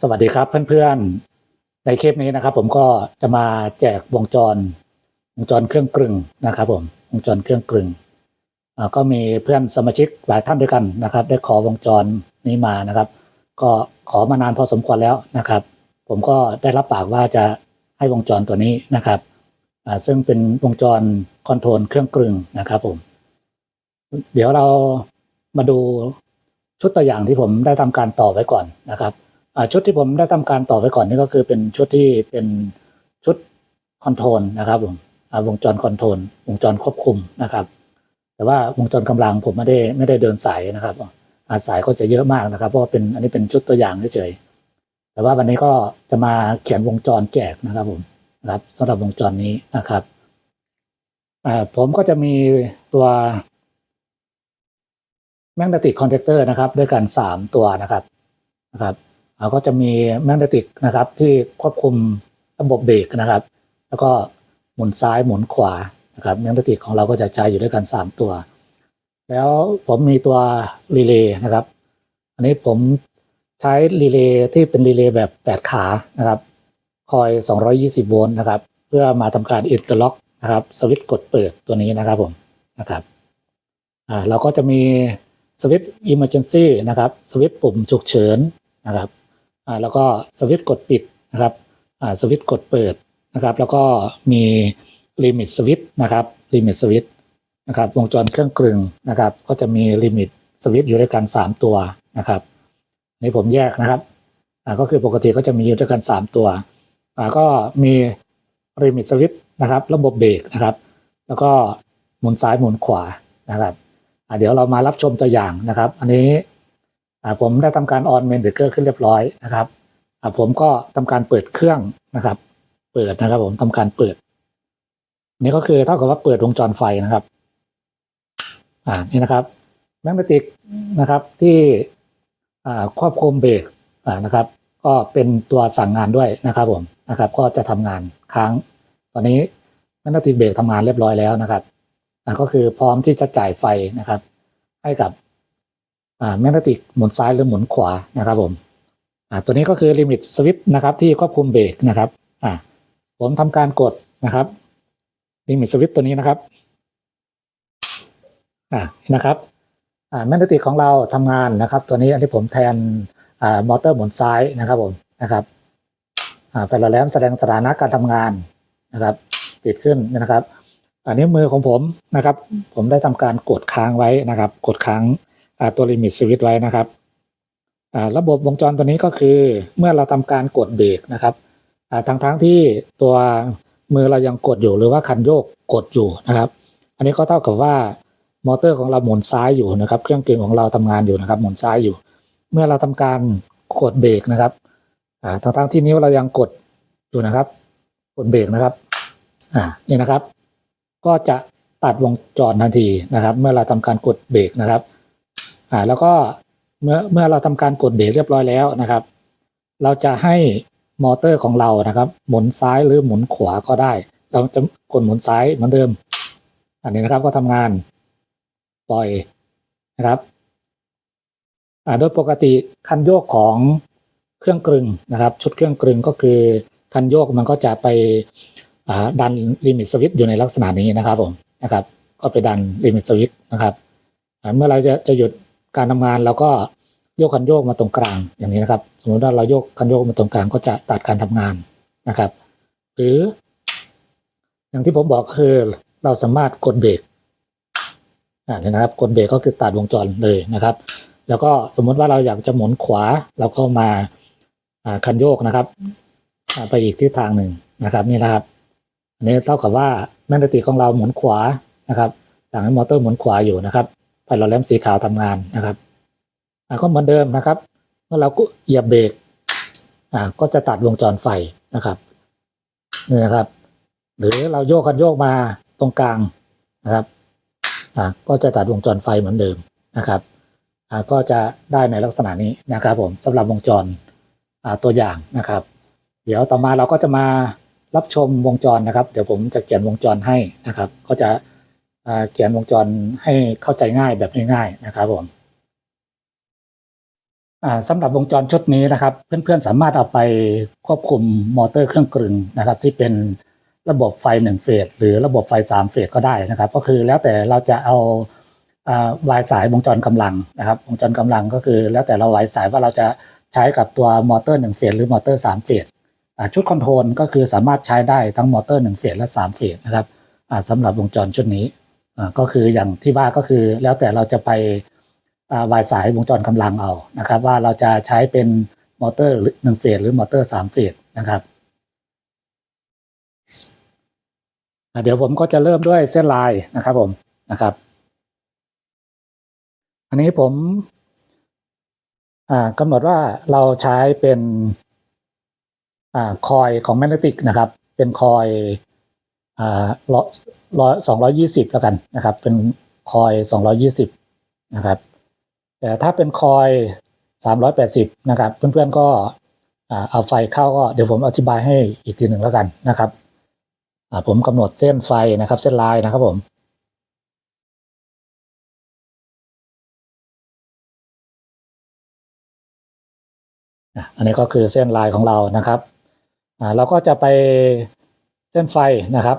สวัสดีครับเพื่อนๆ ในคลิปนี้นะครับ ผมก็จะมาแจกวงจร วงจรเครื่องกลึงนะครับ ผมวงจรเครื่องกลึงก็มีเพื่อนสมาชิกหลายท่านด้วยกันนะครับ ได้ขอวงจรนี้มานะครับ ก็ขอมานานพอสมควรแล้วนะครับ ผมก็ได้รับปากว่าจะให้วงจรตัวนี้นะครับซึ่งเป็นวงจรคอนโทรลเครื่องกลึงนะครับผม เดี๋ยวเรามาดูชุดตัวอย่างที่ผมได้ทำการต่อไว้ก่อนนะครับ ชุดที่ผมได้ทำการต่อไว้ก่อนนี่ก็คือเป็นชุดที่เป็นชุดคอนโทรลนะครับผมวงจรคอนโทรลวงจรควบคุมนะครับ แต่ว่าวงจรกำลังผมไม่ได้ไม่ได้เดินสายนะครับอาสายก็จะเยอะมากนะครับ เพราะเป็นอันนี้เป็นชุดตัวอย่างเฉยๆแต่ว่าวันนี้ก็จะมาเขียนวงจรแจกนะครับผมนะครับสำหรับวงจรนี้นะครับผมก็จะมีตัวแมกเนติกคอนแทคเตอร์นะครับ ด้วยกันสามตัวนะครับนะครับ ก็จะมีแมกเนติกนะครับที่ควบคุมระบบเบรกนะครับ แล้วก็หมุนซ้ายหมุนขวานะครับแมกเนติกของเราก็จะใช้อยู่ด้วยกัน 3 ตัว แล้วผมมีตัวรีเลย์นะครับ อันนี้ผมใช้รีเลย์ที่เป็นรีเลย์แบบ 8 ขานะครับ คอย 220 โวลต์นะครับ เพื่อมาทำการอินเตอร์ล็อกนะครับสวิตช์กดเปิดตัวนี้นะครับผมนะครับอ่าเราก็จะมีสวิตช์ emergency นซีนะครับสวิตช์ปุ่มฉุกเฉินนะครับ แล้วก็สวิตช์กดปิดนะครับสวิตช์กดเปิดนะครับ แล้วก็มีลิมิตสวิตช์นะครับลิมิตสวิตช์นะครับวงจรเครื่องกลึงนะครับ ก็จะมีลิมิตสวิตช์อยู่ด้วยกัน 3 ตัวนะครับนี่ผมแยกนะครับก็คือปกติก็จะมีอยู่ด้วยกัน 3 ตัวก็มีลิมิตสวิตช์นะครับ ระบบเบรกนะครับ แล้วก็หมุนซ้ายหมุนขวานะครับเดี๋ยวเรามารับชมตัวอย่างนะครับ อันนี้ ผมได้ทำการออนเมนเบรกเกอร์ขึ้นเรียบร้อยนะครับอผมก็ทำการเปิดเครื่องนะครับ เปิดนะครับ ผมทำการเปิด นี่ก็คือเท่ากับว่าเปิดวงจรไฟนะครับ อ่านี่นะครับแมกเนติกนะครับ ที่ควบคุมเบรกนะครับ ก็เป็นตัวสั่งงานด้วยนะครับ ผมนะครับ ก็จะทำงานค้าง ตอนนี้แมกเนติกเบรกทำงานเรียบร้อยแล้วนะครับก็คือพร้อมที่จะจ่ายไฟนะครับ ให้กับ แมกเนติกหมุนซ้ายหรือหมุนขวานะครับผมอ่าตัวนี้ก็คือลิมิตสวิตช์นะครับที่ควบคุมเบรกนะครับอ่าผมทำการกดนะครับลิมิตสวิตช์ตัวนี้นะครับอ่านะครับอ่าแมกเนติกของเราทำงานนะครับ ตัวนี้อันที่ผมแทนอ่ามอเตอร์หมุนซ้ายนะครับผมนะครับอ่าเป็นแรมแสดงสถานะการทำงานนะครับติดขึ้นนะครับ อันนี้มือของผมนะครับ ผมได้ทำการกดค้างไว้นะครับ กดค้าง ตัวลิมิตสวิตไว้นะครับระบบวงจรตัวนี้ก็คือเมื่อเราทำการกดเบรกนะครับอ่าทั้งทั้งที่ตัวมือเรายังกดอยู่หรือว่าคันโยกกดอยู่นะครับ อันนี้ก็เท่ากับว่ามอเตอร์ของเราหมุนซ้ายอยู่นะครับ เครื่องเกลึงของเราทำงานอยู่นะครับ หมุนซ้ายอยู่ เมื่อเราทำการกดเบรกนะครับอ่าทั้งทั้งที่นิ้วเรายังกดอยู่นะครับ กดเบรกนะครับอ่านี่นะครับ ก็จะตัดวงจรทันทีนะครับ เมื่อเราทำการกดเบรกนะครับ อ่าแล้วก็เมื่อเมื่อเราทำการกดเบรกเรียบร้อยแล้วนะครับ เราจะให้มอเตอร์ของเรานะครับ หมุนซ้ายหรือหมุนขวาก็ได้ เราจะกดหมุนซ้ายเหมือนเดิม อันนี้นะครับก็ทำงานปล่อยนะครับอ่าโดยปกติคันโยกของเครื่องกลึงนะครับ ชุดเครื่องกลึงก็คือคันโยกมันก็จะไปดันลิมิตสวิตช์อยู่ในลักษณะนี้นะครับผมนะครับ ก็ไปดันลิมิตสวิตช์นะครับเมื่อเราจะจะหยุด การทำงานเราก็โยกคันโยกมาตรงกลางอย่างนี้นะครับ สมมติว่าเราโยกคันโยกมาตรงกลางก็จะตัดการทำงานนะครับ หรือ อย่างที่ผมบอกคือเราสามารถกดเบรกนะครับกดเบรกก็คือตัดวงจรเลยนะครับ แล้วก็สมมติว่าเราอยากจะหมุนขวาเราก็มาคันโยกนะครับไปอีกทิศทางหนึ่งนะครับ นี่นะครับอันนี้เท่ากับว่าแมกเนติของเราหมุนขวานะครับสั่งให้มอเตอร์หมุนขวาอยู่นะครับ หลอดแลมสีขาวทำงานนะครับก็เหมือนเดิมนะครับ เมื่อเราก็เหยียบเบรกก็จะตัดวงจรไฟนะครับนี่นะครับ หรือเราโยกคันโยกมาตรงกลางนะครับก็จะตัดวงจรไฟเหมือนเดิมนะครับก็จะได้ในลักษณะนี้นะครับ ผมสำหรับวงจรตัวอย่างนะครับ เดี๋ยวต่อมาเราก็จะมารับชมวงจรนะครับ เดี๋ยวผมจะเขียนวงจรให้นะครับ ก็จะ เขียนวงจรให้เข้าใจง่ายแบบง่ายๆนะครับผมสำหรับวงจรชุดนี้นะครับ เพื่อนๆสามารถเอาไปควบคุมมอเตอร์เครื่องกลึงนะครับ ที่เป็นระบบไฟหนึ่งเฟสหรือระบบไฟสามเฟสก็ได้นะครับ ก็คือแล้วแต่เราจะเอาวายสายวงจรกำลังนะครับ วงจรกำลังก็คือ แล้วแต่เราวายสายว่าเราจะใช้กับตัวมอเตอร์หนึ่งเฟสหรือมอเตอร์สามเฟสชุดคอนโทรลก็คือสามารถใช้ได้ทั้งมอเตอร์หนึ่งเฟสและสามเฟสนะครับอ่าสำหรับวงจรชุดนี้ ก็คืออย่างที่ว่าก็คือแล้วแต่เราจะไปวายสายวงจรกำลังเอานะครับ ว่าเราจะใช้เป็นมอเตอร์หนึ่งเฟสหรือมอเตอร์สามเฟสนะครับเดี๋ยวผมก็จะเริ่มด้วยเส้นลายนะครับผมนะครับ อันนี้ผมกำหนดว่าเราใช้เป็นอคอยของแมกเนติกนะครับ เป็นคอย ร้อยสองร้อยี่สิบแล้วกันนะครับ เป็นคอยสองร้อยี่สิบนะครับ แต่ถ้าเป็นคอย380นะครับ เพื่อนๆก็เอาไฟเข้าก็เดี๋ยวผมอธิบายให้อีกทีหนึ่งแล้วกันนะครับผมกำหนดเส้นไฟนะครับ เส้นลายนะครับผมอันนี้ก็คือเส้นลายของเรานะครับเราก็จะไป เส้นไฟนะครับ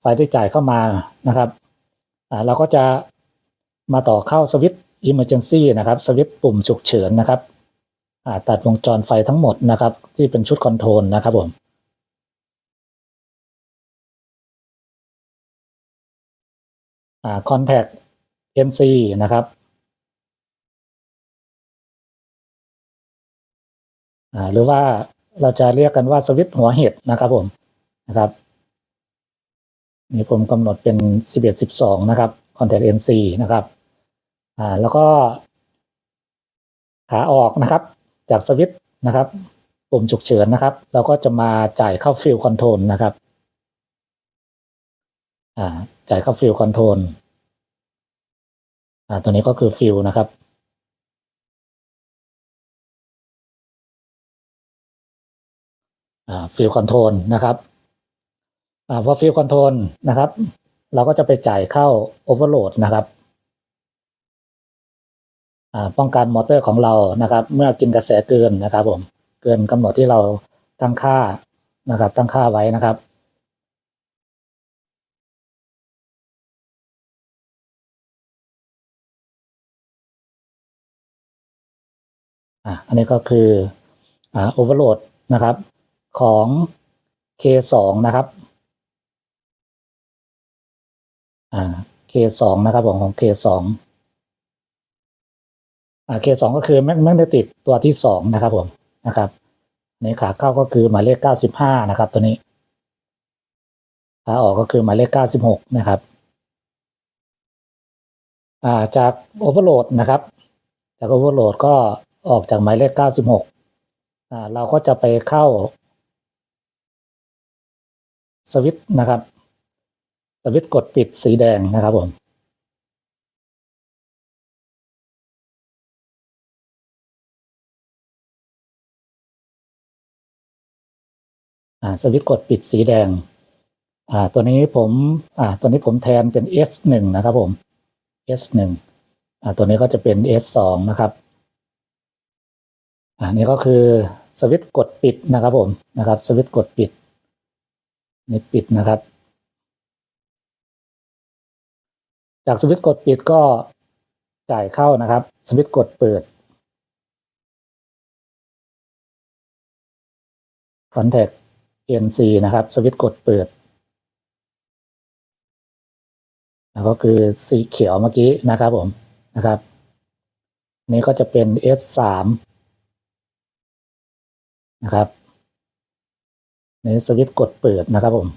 ไฟที่จ่ายเข้ามานะครับอ่าเราก็จะมาต่อเข้าสวิตช์ Emergency นะครับสวิตช์ปุ่มฉุกเฉินนะครับอ่าตัดวงจรไฟทั้งหมดนะครับ ที่เป็นชุดคอนโทรลนะครับผมอ่า Contact NC นะครับอ่าหรือว่าเราจะเรียกกันว่าสวิตช์หัวเห็ดนะครับผม นะครับนี่ผมกำหนดเป็น 11 12 นะครับ Contact NC นะครับอ่าแล้วก็ขาออกนะครับ จากสวิตช์นะครับปุ่มฉุกเฉินนะครับ เราก็จะมาจ่ายเข้าฟิลคอนโทรลนะครับอ่าจ่ายเข้าฟิลคอนโทรลอ่าตัวนี้ก็คือฟิลนะครับอ่าฟิลคอนโทรลนะครับ อ่าพอฟิลคอนโทรลนะครับ เราก็จะไปจ่ายเข้าโอเวอร์โหลดนะครับอ่าป้องกันมอเตอร์ของเรานะครับ เมื่อกินกระแสเกินนะครับ ผม เกินกำหนดที่เราตั้งค่านะครับ ตั้งค่าไว้นะครับอันนี้ก็คือโอเวอร์โหลดนะครับของ K2 นะครับ อ่า K2 นะครับผมของ K2 อ่า K2 ก็คือแมกแมกเนติกตัวที่สองนะครับผมนะครับในขาเข้าก็คือหมายเลข95นะครับ ตัวนี้ขาออกก็คือหมายเลข96นะครับอ่าจากโอเวอร์โหลดนะครับ จากโอเวอร์โหลดก็ออกจากหมายเลข96อ่าเราก็จะไปเข้าสวิตช์นะครับ สวิตช์กดปิดสีแดงนะครับผมสวิตช์กดปิดสีแดง อ่า ตัวนี้ผมอ่าตัวนี้ผมแทนเป็น S1 นะครับผม S1 อ่าตัวนี้ก็จะเป็น S2 นะครับ อ่านี่ก็คือสวิตช์กดปิดนะครับผมนะครับ สวิตช์กดปิดนี่ปิดนะครับ จากสวิตช์กดปิดก็จ่ายเข้านะครับ สวิตช์กดเปิด Contact NC นะครับ สวิตช์กดเปิดแล้วก็คือสีเขียวเมื่อกี้นะครับผมนะครับ นี่ก็จะเป็น S3 นะครับในสวิตช์กดเปิดนะครับผม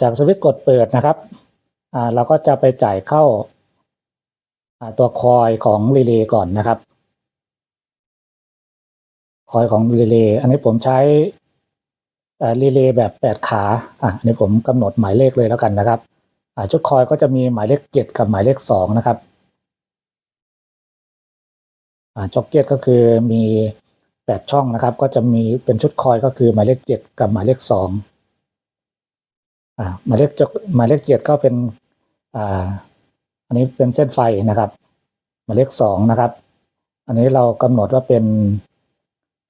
จากสวิตช์กดเปิดนะครับเราก็จะไปจ่ายเข้าาตัวคอยของรีเลย์ก่อนนะครับ คอยของรีเลย์อันนี้ผมใช้รีเลย์แบบแปดขาอ่าอันนี้ผมกำหนดหมายเลขเลยแล้วกันนะครับชุดคอยก็จะมีหมายเลขเจ็ดกับหมายเลขสองนะครับจ็อกเก็ตก็คือมีแปดช่องนะครับ ก็จะมีเป็นชุดคอยก็คือหมายเลขเจ็ดกับหมายเลขสอง หมายเลขหมายเลขเจ็ดก็เป็นอ่าอันนี้เป็นเส้นไฟนะครับ หมายเลขสองนะครับ อันนี้เรากำหนดว่าเป็น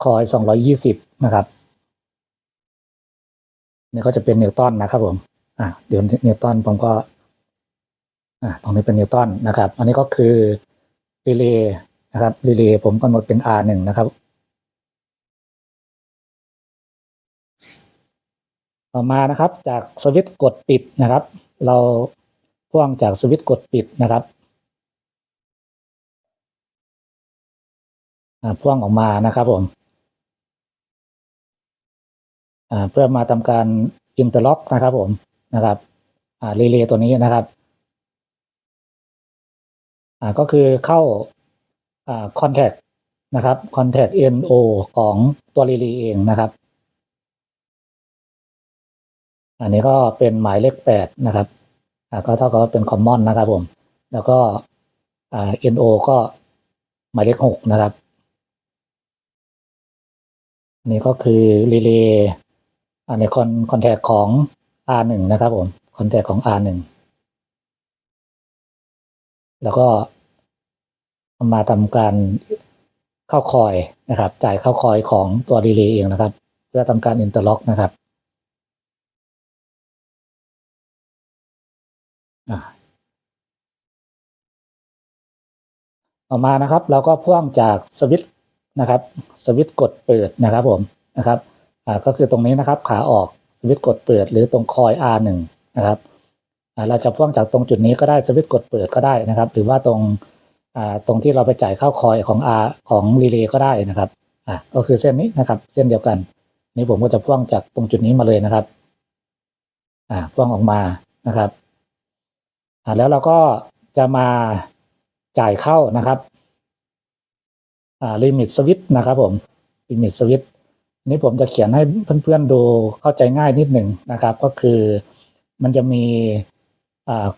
คอยสองรอยี่สิบนะครับนี่ก็จะเป็นนิวตันนะครับผมอะเดี๋ยวนิวตันผมก็อะตรงนี้เป็นนิวตันนะครับ อันนี้ก็คือรีเลย์นะครับรีเลย์ผมกำหนดเป็น R หนึ่งนะครับ ต่อมานะครับจากสวิตช์กดปิดนะครับ เราพ่วงจากสวิตช์กดปิดนะครับพ่วงออกมานะครับผมเพื่อมาทำการอินเตอร์ล็อกนะครับผมนะครับรีเลย์ตัวนี้นะครับก็คือเข้าคอนแทคนะครับคอนแทค NO ของตัวรีเลย์เองนะครับ อันนี้ก็เป็นหมายเลขแปดนะครับก็เท่ากับว่าเป็นคอมมอนนะครับผม แล้วก็อ่า NO ก็หมายเลขหกนะครับนนี้ก็คือรีเลย์อ่าในคอนคอนแทคของ R หนึ่งนะครับผมคอนแทคของ R หนึ่งแล้วก็มาทำการเข้าคอยนะครับ จ่ายเข้าคอยของตัวรีเลย์เองนะครับ เพื่อทำการอินเตอร์ล็อกนะครับ ต่อมานะครับ เราก็พ่วงจากสวิตช์นะครับ สวิตช์กดเปิดนะครับผมนะครับก็คือตรงนี้นะครับ ขาออกสวิตช์กดเปิด หรือตรงคอย R1 นะครับเราจะพ่วงจากตรงจุดนี้ก็ได้สวิตช์กดเปิดก็ได้นะครับ หรือว่าตรงตรงที่เราไปจ่ายเข้าคอยของ R ของรีเลย์ก็ได้นะครับอ่าก็คือเส้นนี้นะครับ เส้นเดียวกัน นี่ผมก็จะพ่วงจากตรงจุดนี้มาเลยนะครับ อ่าพ่วงออกมานะครับ แล้วเราก็จะมาจ่ายเข้านะครับอ่าลิมิตสวิตนะครับผมลิมิตสวิตนี้ผมจะเขียนให้เพื่อนๆดูเข้าใจง่ายนิดหนึ่งนะครับ ก็คือมันจะมีอ่า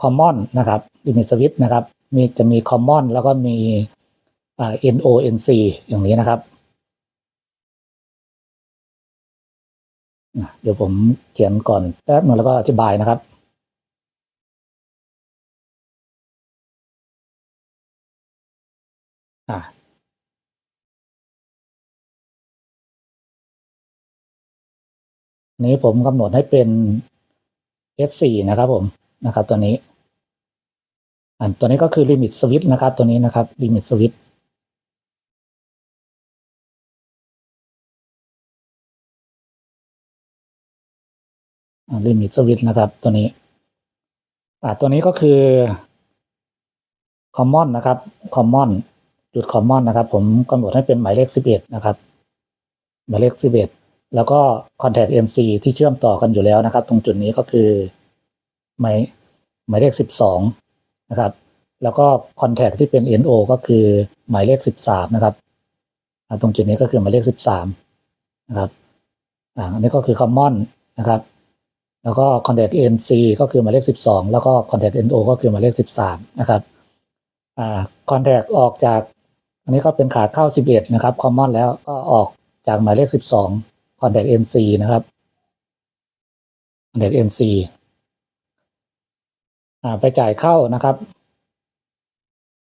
คอมมอนนะครับลิมิตสวิตนะครับ มีจะมีคอมมอนแล้วก็มีอ่า NONC อย่างนี้นะครับ เดี๋ยวผมเขียนก่อนแป๊บนึงแล้วก็อธิบายนะครับ อ่านี้ผมกำหนดให้เป็น S4 นะครับผมนะครับ ตัวนี้ อันตัวนี้ก็คือ Limit Switch นะครับ ตัวนี้นะครับ Limit Switch อ่า Limit Switch นะครับ ตัวนี้อ่าตัวนี้ก็คือ Common นะครับ Common จุด Common นะครับ ผมกำหนดให้เป็นหมายเลข 11 นะครับ หมายเลข 11 แล้วก็ Contact NC ที่เชื่อมต่อกันอยู่แล้วนะครับ ตรงจุดนี้ก็คือหมายหมายเลข 12 นะครับ แล้วก็ Contact ที่เป็น NO ก็คือหมายเลข 13 นะครับตรงจุดนี้ก็คือหมายเลข 13 นะครับอันนี้ก็คือ Common นะครับ แล้วก็ Contact NC ก็คือหมายเลข 12 แล้วก็ Contact NO ก็คือหมายเลข 13 นะครับอ่า Contact ออกจาก นนี้ก็เป็นขาเข้า 11 นะครับ Common แล้วก็ออกจากหมายเลข 12 Contact NC นะครับ Contact NC อ่าไปจ่ายเข้านะครับ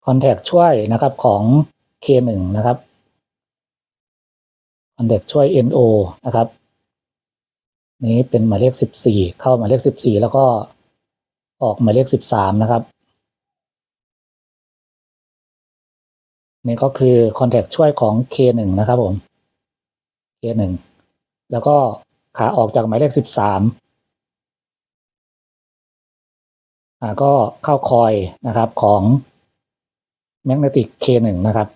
Contact ช่วยนะครับของ K1 นะครับ Contact ช่วย NO นะครับ นี้เป็นหมายเลข 14 เข้าหมายเลข 14 แล้วก็ออกหมายเลข 13 นะครับ นี่ก็คือ Contact ช่วยของ K1 นะครับผม K1 แล้วก็ขาออกจากหมายเลข 13อ่าก็เข้าคอยนะครับของ Magnetic K1 นะครับ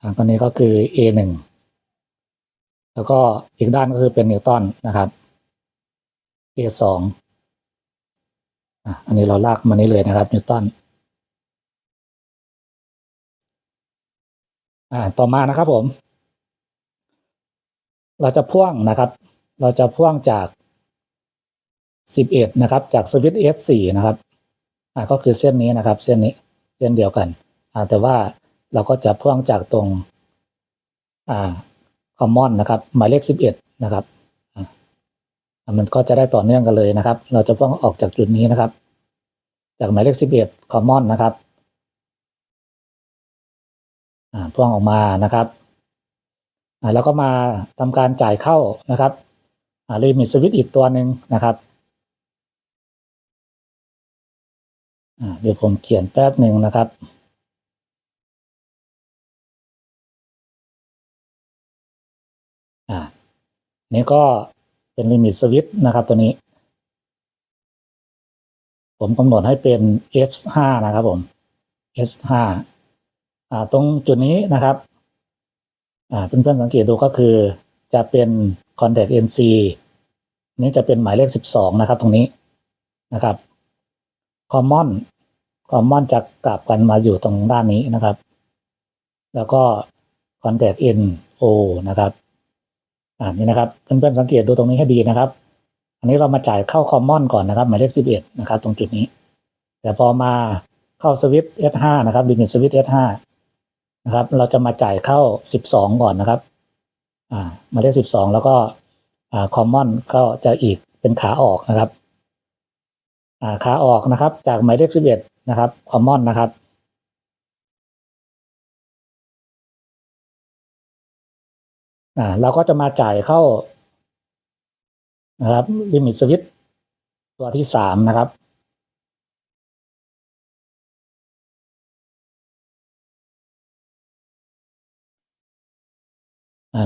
อ่าตัวนี้ก็คือ A1 แล้วก็อีกด้านก็คือเป็นนิวตันนะครับ A2 อะอันนี้เราลากมานี้เลยนะครับนิวตัน อ่าต่อมานะครับผม เราจะพ่วงนะครับ เราจะพ่วงจาก 11 นะครับ จากสวิตช์ S4 นะครับอ่าก็คือเส้นนี้นะครับ เส้นนี้เส้นเดียวกันอ่าแต่ว่าเราก็จะพ่วงจากตรงอ่าคอมมอนนะครับ หมายเลข 11 นะครับอ่ามันก็จะได้ต่อเนื่องกันเลยนะครับ เราจะพ่วงออกจากจุดนี้นะครับ จากหมายเลขสิบเอ็ดคอมมอนนะครับ พ่วงออกมานะครับแล้วก็มาทำการจ่ายเข้านะครับลิมิตสวิตอีกตัวหนึ่งนะครับเดี๋ยวผมเขียนแป๊บหนึ่งนะครับอ่านี่ก็เป็นลิมิตสวิตนะครับตัวนี้ ผมกำหนดให้เป็น S5 นะครับผม S5 อ่า ตรงจุดนี้นะครับอ่าเพื่อนๆสังเกตดูก็คือจะเป็น contact NC นี่จะเป็นหมายเลข 12 นะครับ ตรงนี้นะครับ common common จะกลับกันมาอยู่ตรงด้านนี้นะครับ แล้วก็ contact NO นะครับอ่านี่นะครับเพื่อนๆสังเกตดูตรงนี้ให้ดีนะครับ อันนี้เรามาจ่ายเข้าคอมมอนก่อนนะครับ หมายเลขสิบเอ็ดนะครับ ตรงจุดนี้ แต่พอมาเข้าสวิตช์ S5 นะครับลิมิตสวิตช์ S5 นะครับ เราจะมาจ่ายเข้าสิบสองก่อนนะครับ อ่าหมายเลขสิบสองแล้วก็อ่าคอมมอนก็จะอีกเป็นขาออกนะครับ อ่าขาออกนะครับ จากหมายเลขสิบเอ็ดนะครับคอมมอนนะครับอ่าเราก็จะมาจ่ายเข้านะครับลิมิตสวิตตัวที่สามนะครับ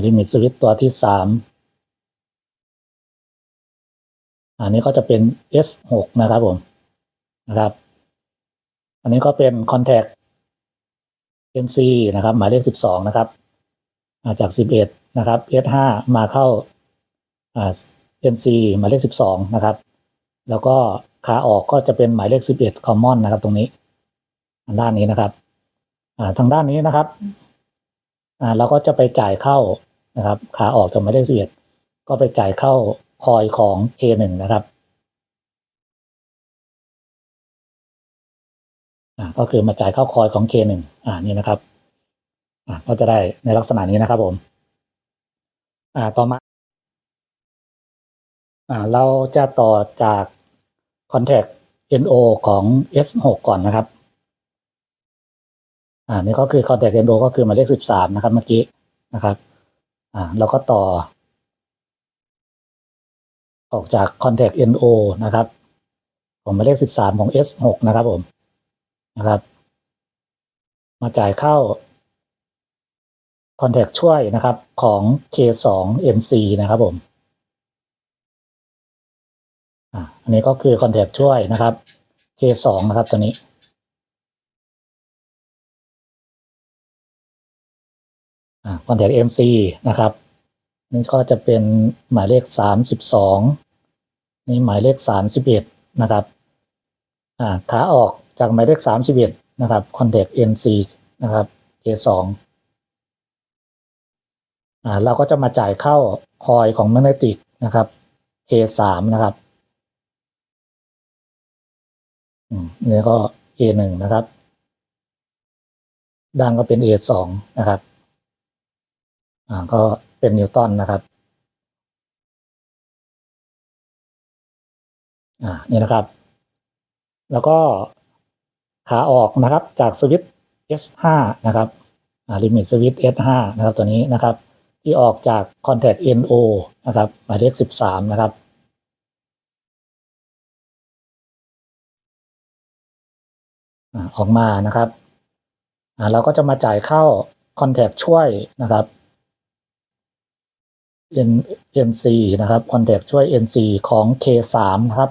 ลิมิตสวิตตัวที่สามอันนี้ก็จะเป็น S6 นะครับผมนะครับ อันนี้ก็เป็น Contact NC นะครับ หมายเลขสิบสองนะครับาจาก 11 นะครับ S5 มาเข้าา NC หมายเลข 12 นะครับ แล้วก็ขาออกก็จะเป็นหมายเลข 11 Common นะครับ ตรงนี้ ด้านนี้นะครับาทางด้านนี้นะครับ อ่าเราก็จะไปจ่ายเข้านะครับ ขาออกจากหมายเลข11ก็ไปจ่ายเข้าคอยของ K1 นะครับอ่าก็คือมาจ่ายเข้าคอยของ K1 อ่านี่นะครับอ่าก็จะได้ในลักษณะนี้นะครับผมอ่าต่อมาอ่าเราจะต่อจาก contact NO ของ S6 ก่อนนะครับ อ่านี่ก็คือ contact NO ก็คือหมายเลข13นะครับเมื่อกี้นะครับ อ่าเราก็ต่อ ออกจาก contact NO นะครับของหมายเลข13ของ S6 นะครับผมนะครับ มาจ่ายเข้าคอนแทคช่วยนะครับของ K2 NC นะครับผมอ่าอันนี้ก็คือคอนแทคช่วยนะครับ K2 นะครับตัวนี้ คอนแทค NC นะครับนี่ก็จะเป็นหมายเลข32นี่หมายเลข31นะครับอ่าขาออกจากหมายเลข31นะครับคอนแทค NC นซีนะครับ K2 อ่าเราก็จะมาจ่ายเข้าคอยของแมกเนติกนะครับ A3 นะครับอืมนี่ก็ A1 นะครับด้านก็เป็น A2 นะครับ ก็เป็นนิวตันนะครับอ่านี่นะครับ แล้วก็ขาออกนะครับจากสวิตช์ S5 นะครับอ่าลิมิตสวิตช์ S5 นะครับตัวนี้นะครับ ที่ออกจาก Contact NO นะครับหมายเลข13 นะครับอ่าออกมานะครับอ่าเราก็จะมาจ่ายเข้า Contact ช่วยนะครับ NC นะครับ Contact ช่วย NC ของ K3 นะครับ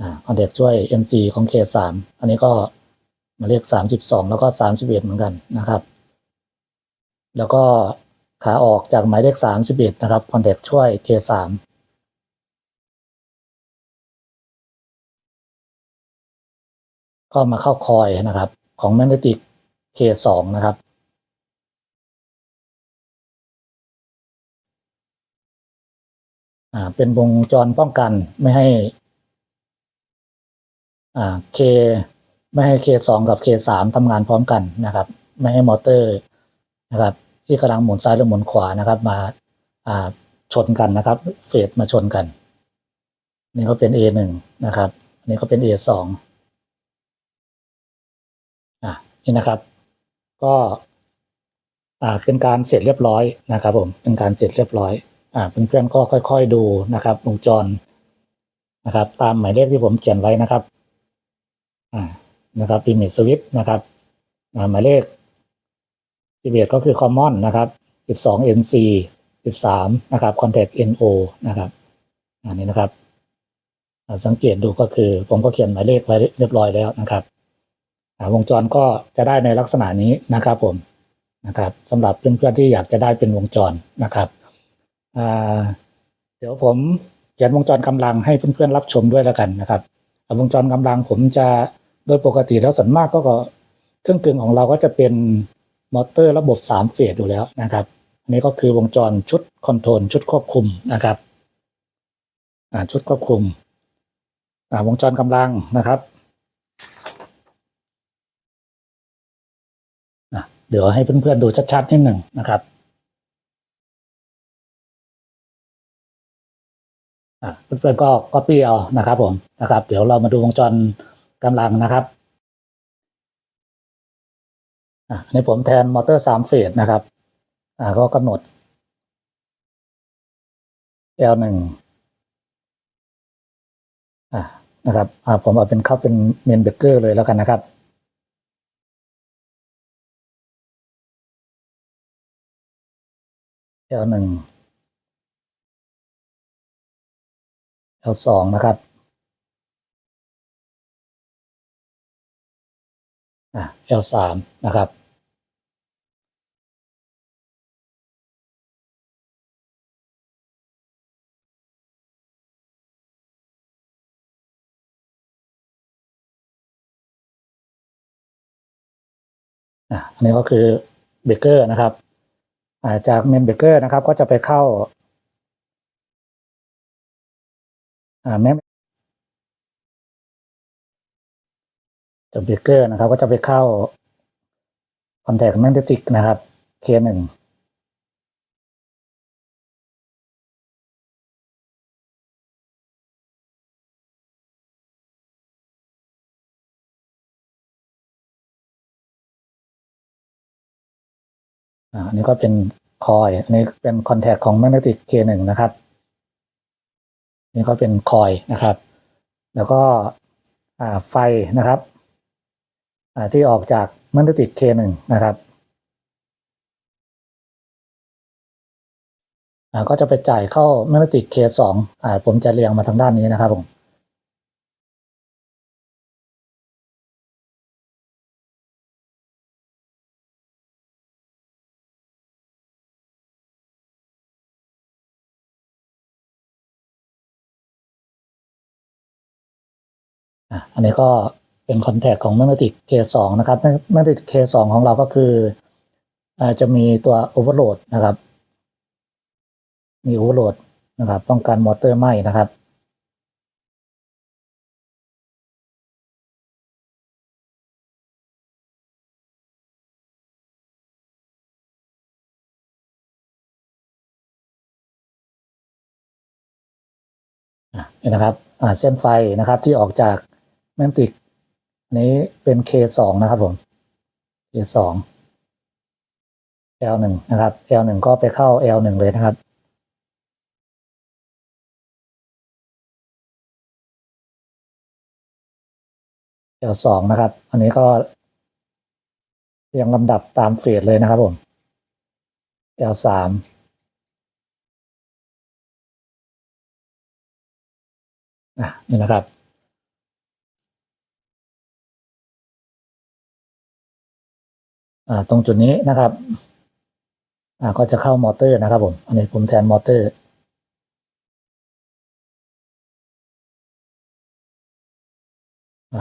อ่า Contact ช่วย NC ของ K3 อันนี้ก็หมายเลข32 แล้วก็ 31 เหมือนกันนะครับ แล้วก็ขาออกจากหมายเลข 31 นะครับ Contact ช่วย K3 ก็มาเข้าคอยนะครับ ของ Magnetic K2 นะครับ อ่า เป็นวงจรป้องกันไม่ให้ อ่า K ไม่ให้ K2 กับ K3 ทำงานพร้อมกันนะครับ ไม่ให้มอเตอร์นะครับ ที่กำลังหมุนซ้ายหรือหมุนขวานะครับ มา อ่าชนกันนะครับ เฟสมาชนกัน นี่ก็เป็น A หนึ่งนะครับอันนี้ก็เป็น A สองอะนี่นะครับ ก็อ่าเป็นการเสร็จเรียบร้อยนะครับ ผมเป็นการเสร็จเรียบร้อย อ่าเพื่อนๆก็ค่อย ๆดูนะครับ วงจรนะครับ ตามหมายเลขที่ผมเขียนไว้นะครับ อ่านะครับปิมิดสวิตนะครับอ่าหมายเลข11ก็คือ common นะครับ12 NC 13นะครับ contact NO นะครับอันนี้นะครับสังเกตดูก็คือ ผมก็เขียนหมายเลขไว้เรียบร้อยแล้วนะครับวงจรก็จะได้ในลักษณะนี้นะครับผมนะครับสำหรับเพื่อนๆที่อยากจะได้เป็นวงจรนะครับ เดี๋ยวผมเขียนวงจรกำลังให้เพื่อนๆรับชมด้วยแล้วกันนะครับวงจรกำลังผมจะโดยปกติแล้วส่วนมากก็เครื่องกึ่งของเราก็จะเป็นมอเตอร์ระบบ3เฟสอยู่แล้วนะครับ อันนี้ก็คือวงจรชุดคอนโทรลชุดควบคุมนะครับชุดควบคุมวงจรกำลังนะครับเดี๋ยวให้เพื่อนๆดูชัดๆนิดหนึ่งนะครับ เพื่อนๆก็ copy เอานะครับผมนะครับ เดี๋ยวเรามาดูวงจรกำลังนะครับอะอันผมแทนมอเตอร์สามเฟสนะครับอ่าก็กำหนด L หนึ่งอ่านะครับอ่าผมเอาเป็นเข้าเป็นเมนเบเกอร์เลยแล้วกันนะครับ L หนึ่ง L สองนะครับอะ L สามนะครับ อันนี้ก็คือเบเกอร์นะครับจากเมนเบเกอร์นะครับก็จะไปเข้า แม้จากเบเกอร์นะครับ ก็จะไปเข้าคอนแทคแมกเนติกนะครับ K หนึ่งอันนี้ก็เป็นคอยอันนี้เป็นคอนแทคของแมกเนติก K หนึ่งนะครับ นี่ก็เป็นคอยนะครับ แล้วก็ไฟนะครับที่ออกจากแมกเนติก K หนึ่งนะครับก็จะไปจ่ายเข้าแมกเนติก K สองผมจะเรียงมาทางด้านนี้นะครับผม อันนี้ก็เป็นคอนแทคของ Magnetic K2 นะครับ Magnetic K2 ของเราก็คือจะมีตัว Overload นะครับ มี Overload นะครับ ป้องกันมอเตอร์ไหม้นะครับนี่นะครับเส้นไฟนะครับที่ออกจาก แมกติกนี้เป็น K2 นะครับผม K2 L1 นะครับ L1 ก็ไปเข้า L1 เลยนะครับ L2 นะครับ อันนี้ก็เรียงลำดับตามเฟสเลยนะครับผม L3 อะนี่นะครับ ตรงจุดนี้นะครับอ่าก็จะเข้ามอเตอร์นะครับผมอันนี้ผมแทนมอเตอร์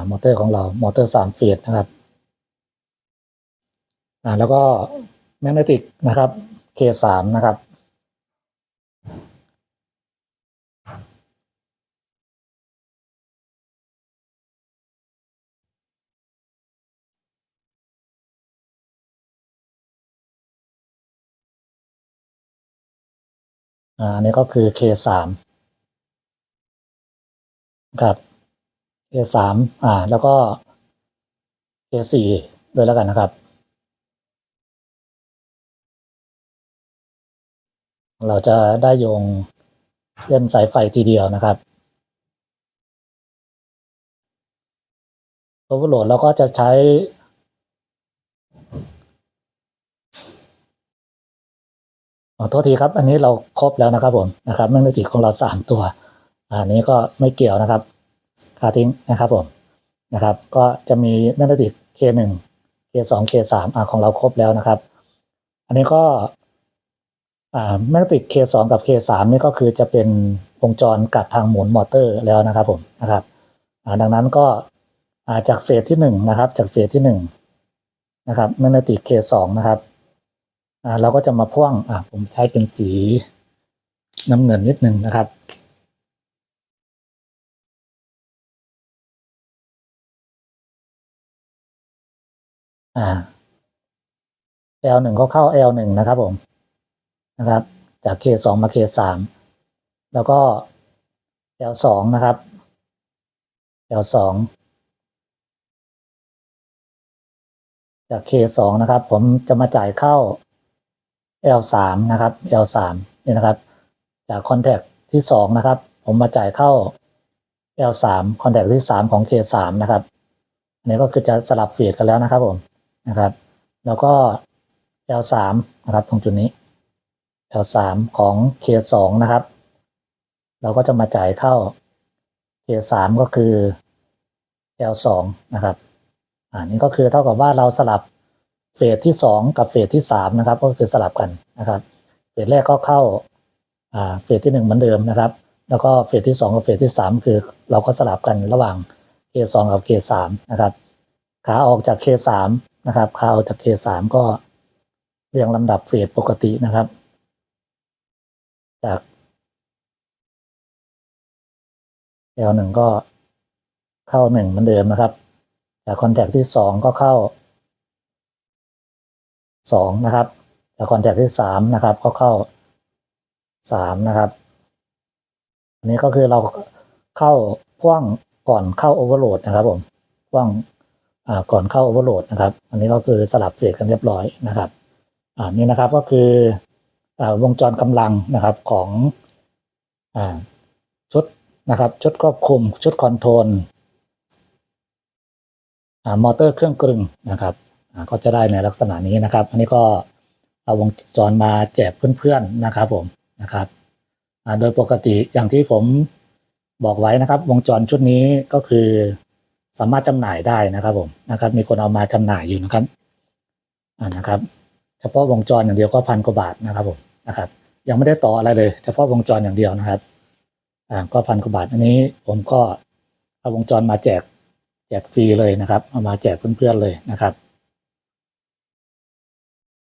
มอเตอร์ของเรา มอเตอร์สามเฟสนะครับอ่าแล้วก็แมกเนติกนะครับเคสามนะครับ อันนี้ก็คือ K3 ครับ K สามอ่า แล้วก็ K สี่ด้วยแล้วกันนะครับ เราจะได้โยงเส้นสายไฟทีเดียวนะครับโอเวอร์โหลดเราก็จะใช้ ขอโทษทีครับ อันนี้เราครบแล้วนะครับผมนะครับแมกนีติกของเราสามตัว อันนี้ก็ไม่เกี่ยวนะครับคาทิ้งนะครับผมนะครับ ก็จะมีแมกนีติก K1 K2 K3 อ่าของเราครบแล้วนะครับ อันนี้ก็อ่าแมกนีติก K2 กับ K3 นี่ก็คือจะเป็นวงจรกัดทางหมุนมอเตอร์แล้วนะครับผมนะครับอ่าดังนั้นก็อ่าจากเฟสที่หนึ่งนะครับ จากเฟสที่หนึ่งนะครับแมกนีติก K2 นะครับ เราก็จะมาพ่วงอ่าผมใช้เป็นสีน้ำเงินนิดนึงนะครับอ่า L หนึ่งก็เข้า L หนึ่งนะครับผมนะครับ จาก K สองมา K สามแล้วก็ L สองนะครับ L สองจาก K สองนะครับ ผมจะมาจ่ายเข้า L สามนะครับ L สามนี่นะครับ จากคอนแทคที่สองนะครับ ผมมาจ่ายเข้า L สามคอนแทคที่สามของ K สามนะครับ อันนี้ก็คือจะสลับเฟสกันแล้วนะครับผมนะครับ แล้วก็ L สามนะครับตรงจุดนี้ L สามของ K สองนะครับ เราก็จะมาจ่ายเข้า K สามก็คือ L สองนะครับ อ่านี่ก็คือเท่ากับว่าเราสลับ เฟสที่สองกับเฟสที่สามนะครับ ก็คือสลับกันนะครับเฟสแรกก็เข้าเฟสที่หนึ่งเหมือนเดิมนะครับ แล้วก็เฟสที่สองกับเฟสที่สามคือเราก็สลับกันระหว่าง K สองกับ K สามนะครับ ขาออกจาก K สามนะครับขาออกจาก K สามก็เรียงลำดับเฟสปกตินะครับ จาก L หนึ่งก็เข้าหนึ่งเหมือนเดิมนะครับ จากคอนแทคที่สองก็เข้า สองนะครับจากคอนแทคที่สามนะครับ ก็เข้าสามนะครับอันนี้ก็คือเราเข้าพ่วงก่อนเข้าโอเวอร์โหลดนะครับ ผมพ่วงก่อนเข้าโอเวอร์โหลดนะครับ อันนี้ก็คือสลับเฟสกันเรียบร้อยนะครับอ่านี่นะครับก็คืออวงจรกำลังนะครับของอชุดนะครับชุดควบคุมชุดคอนโทรลมอเตอร์เครื่องกลึงนะครับ ก็จะได้ในลักษณะนี้นะครับ อันนี้ก็เอาวงจรมาแจกเพื่อนๆนะครับผมนะครับโดยปกติอย่างที่ผมบอกไว้นะครับ วงจรชุดนี้ก็คือสามารถจำหน่ายได้นะครับผมนะครับ มีคนเอามาจำหน่ายอยู่นะครับอ่านะครับ เฉพาะวงจรอย่างเดียวก็พันกว่าบาทนะครับผมนะครับ ยังไม่ได้ต่ออะไรเลย เฉพาะวงจรอย่างเดียวนะครับอ่าก็พันกว่าบาทอันนี้ผมก็เอาวงจรมาแจกแจกฟรีเลยนะครับ เอามาแจกเพื่อนๆเลยนะครับ